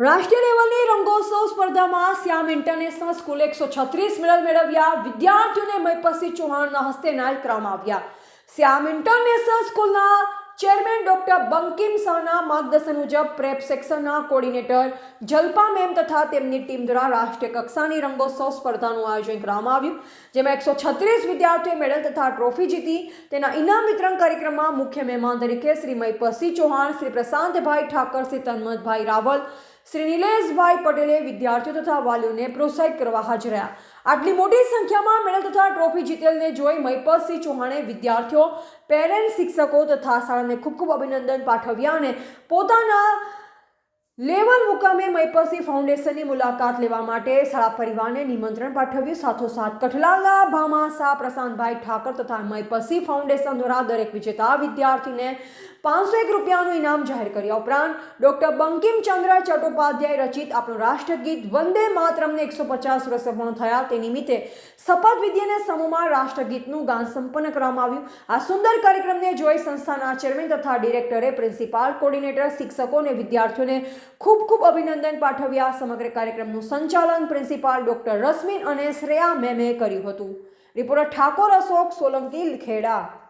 રાષ્ટ્રીય લેવલની રંગોત્સવ સ્પર્ધામાં શ્યામ ઇન્ટરનેશનલ સ્કૂલે એકસો છત્રીસ મેડલ મેળવ્યા. વિદ્યાર્થીઓને મયપતસિંહ ચૌહાણના હસ્તે નાયક કરવામાં આવ્યા. શ્યામ ઇન્ટરનેશનલ સ્કૂલના ચેરમેન ડોક્ટર બંકિમ શાહના માર્ગદર્શન મુજબ પ્રેપ સેક્શનના કોર્ડિનેટર જલ્પા મેમ તથા તેમની ટીમ દ્વારા રાષ્ટ્રીય કક્ષાની રંગોત્સવ સ્પર્ધાનું આયોજન કરવામાં આવ્યું, જેમાં એકસો છત્રીસ વિદ્યાર્થીઓએ મેડલ તથા ટ્રોફી જીતી. તેના ઇનામ વિતરણ કાર્યક્રમમાં મુખ્ય મહેમાન તરીકે શ્રી મયપતસિંહ ચૌહાણ, શ્રી પ્રશાંતભાઈ ઠાકર, શ્રી તન્મતભાઈ રાવલ શ્રી નિલેશભાઈ પટેલે વિદ્યાર્થીઓ તથા વાલીઓને પ્રોત્સાહિત કરવા હાજર રહ્યા. આટલી મોટી સંખ્યામાં મેડલ તથા ટ્રોફી જીતેલને જોઈ મહિપતસિંહ ચૌહાણે વિદ્યાર્થીઓ, પેરેન્ટ શિક્ષકો તથા શાળાને ખૂબ ખૂબ અભિનંદન પાઠવ્યા અને પોતાના લેવલ મુકામે મૈપસી ફાઉન્ડેશનની મુલાકાત લેવા માટે શાળા પરિવારને નિમંત્રણ પાઠવ્યું. સાથોસાથ કઠલાલા ભામાસા પ્રશાંતભાઈ ઠાકર તથા મૈપસી ફાઉન્ડેશન દ્વારા દરેક વિજેતા વિદ્યાર્થીને પાંચસો એક રૂપિયાનું ઇનામ જાહેર કર્યા ઉપરાંત ડોક્ટર બંકિમચંદ્ર ચટ્ટોપાધ્યાય રચિત આપણું રાષ્ટ્રગીત વંદે માતરમને એકસો પચાસ વર્ષ પૂર્ણ થયા. તે નિમિત્તે શપથવિધિ અને સમૂહમાં રાષ્ટ્રગીતનું ગાન સંપન્ન કરવામાં આવ્યું. આ સુંદર કાર્યક્રમને જોઈ સંસ્થાના ચેરમેન તથા ડિરેક્ટરે પ્રિન્સિપાલ, કોર્ડિનેટર, શિક્ષકો અને વિદ્યાર્થીઓને ખૂબ ખૂબ અભિનંદન પાઠવ્યા સમગ્ર કાર્યક્રમનું સંચાલન પ્રિન્સિપાલ ડોક્ટર રશ્મિન અને શ્રેયા મેમે કર્યું હતું. રિપોર્ટર ઠાકોર અશોક સોલંકી ખેડા